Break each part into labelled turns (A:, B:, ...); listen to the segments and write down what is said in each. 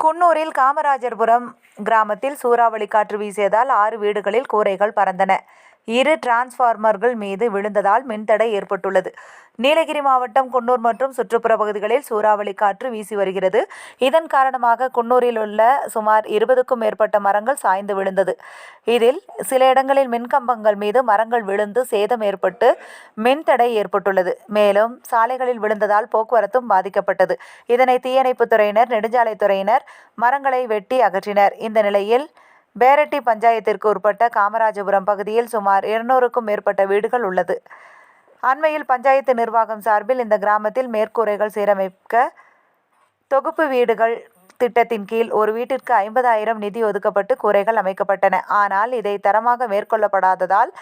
A: குன்னூரில் காமராஜர்புரம் கிராமத்தில் சூறாவளி காற்று வீசியதால் ஆறு வீடுகளில் கூரைகள் பறந்தன. இரு டிரான்ஸ்ஃபார்மர்கள் மீது விழுந்ததால் மின்தடை ஏற்பட்டுள்ளது. நீலகிரி மாவட்டம் குன்னூர் மற்றும் சுற்றுப்புற பகுதிகளில் சூறாவளி காற்று வீசி வருகிறது. இதன் காரணமாக குன்னூரில் உள்ள சுமார் இருபதுக்கும் மேற்பட்ட மரங்கள் சாய்ந்து விழுந்தது. இதில் சில இடங்களில் மின்கம்பங்கள் மீது மரங்கள் விழுந்து சேதம் ஏற்பட்டு மின்தடை ஏற்பட்டுள்ளது. மேலும் சாலைகளில் விழுந்ததால் போக்குவரத்தும் பாதிக்கப்பட்டது. இதனை தீயணைப்புத் துறையினர் நெடுஞ்சாலைத்துறையினர் மரங்களை வெட்டி அகற்றினர். இந்த நிலையில் பேரட்டி பஞ்சாயத்திற்கு உட்பட்ட காமராஜபுரம் பகுதியில் சுமார் இருநூறுக்கும் மேற்பட்ட வீடுகள் உள்ளது. அண்மையில் பஞ்சாயத்து நிர்வாகம் சார்பில் இந்த கிராமத்தில் மேற்கூரைகள் சீரமைக்க தொகுப்பு வீடுகள் திட்டத்தின் கீழ் ஒரு வீட்டிற்கு ஐம்பதாயிரம் நிதி ஒதுக்கப்பட்டு கூரைகள் அமைக்கப்பட்டன. ஆனால் இதை தரமாக மேற்கொள்ளப்படாததால்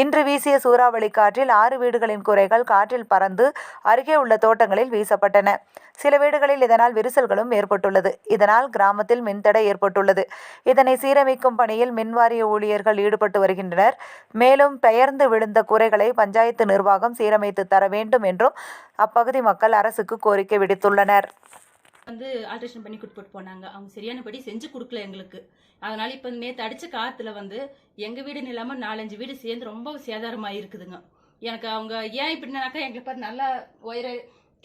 A: இன்று வீசிய சூறாவளி காற்றில் ஆறு வீடுகளின் கூரைகள் காற்றில் பறந்து அருகே உள்ள தோட்டங்களில் வீசப்பட்டன. சில வீடுகளில் இதனால் விரிசல்களும் ஏற்பட்டுள்ளது. இதனால் கிராமத்தில் மின்தடை ஏற்பட்டுள்ளது. இதனை சீரமைக்கும் பணியில் மின்வாரிய ஊழியர்கள் ஈடுபட்டு வருகின்றனர். மேலும் பெயர்ந்து விழுந்த குறைகளை பஞ்சாயத்து நிர்வாகம் சீரமைத்து தர வேண்டும் என்றும் அப்பகுதி மக்கள் அரசுக்கு கோரிக்கை விடுத்துள்ளனர்.
B: வந்து ஆல்ட்ரேஷன் பண்ணி கொடுத்துட்டு போனாங்க. அவங்க சரியானபடி செஞ்சு கொடுக்கல எங்களுக்கு. அதனால இப்போ நேற்று அடிச்ச காத்துல வந்து எங்க வீடுன்னு இல்லாமல் நாலஞ்சு வீடு சேர்ந்து ரொம்ப சேதாரமாக இருக்குதுங்க எனக்கு அவங்க ஏன் இப்படினாக்கா எங்களுக்கு பார்த்து நல்லா ஒயரை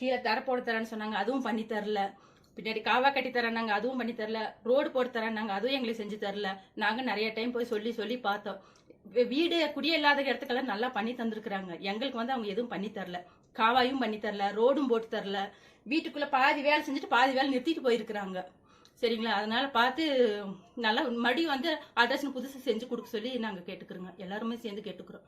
B: கீழே தர போட்டு தரேன்னு சொன்னாங்க அதுவும் பண்ணி தரல. பின்னாடி காவா கட்டி தரேன்னாங்க அதுவும் பண்ணி தரல. ரோடு போட்டு தரேன்னாங்க அதுவும் எங்களுக்கு செஞ்சு தரல. நாங்கள் நிறைய டைம் போய் சொல்லி சொல்லி பார்த்தோம். வீடு குடியே இல்லாத இடத்துக்கெல்லாம் நல்லா பண்ணி தந்திருக்கிறாங்க. எங்களுக்கு வந்து அவங்க எதுவும் பண்ணி தரல. காவாயும் பண்ணி தரல ரோடும் போட்டு தரல. வீட்டுக்குள்ள பாதி வேலை செஞ்சுட்டு பாதி வேலை நிறுத்திட்டு போயிருக்கிறாங்க. சரிங்களா? அதனால பார்த்து நல்லா மறுபடியும் வந்து ஆல்ட்ரேஷன் புதுசு செஞ்சு கொடுக்க சொல்லி நாங்கள் கேட்டுக்கிறோங்க. எல்லாருமே சேர்ந்து கேட்டுக்கிறோம்.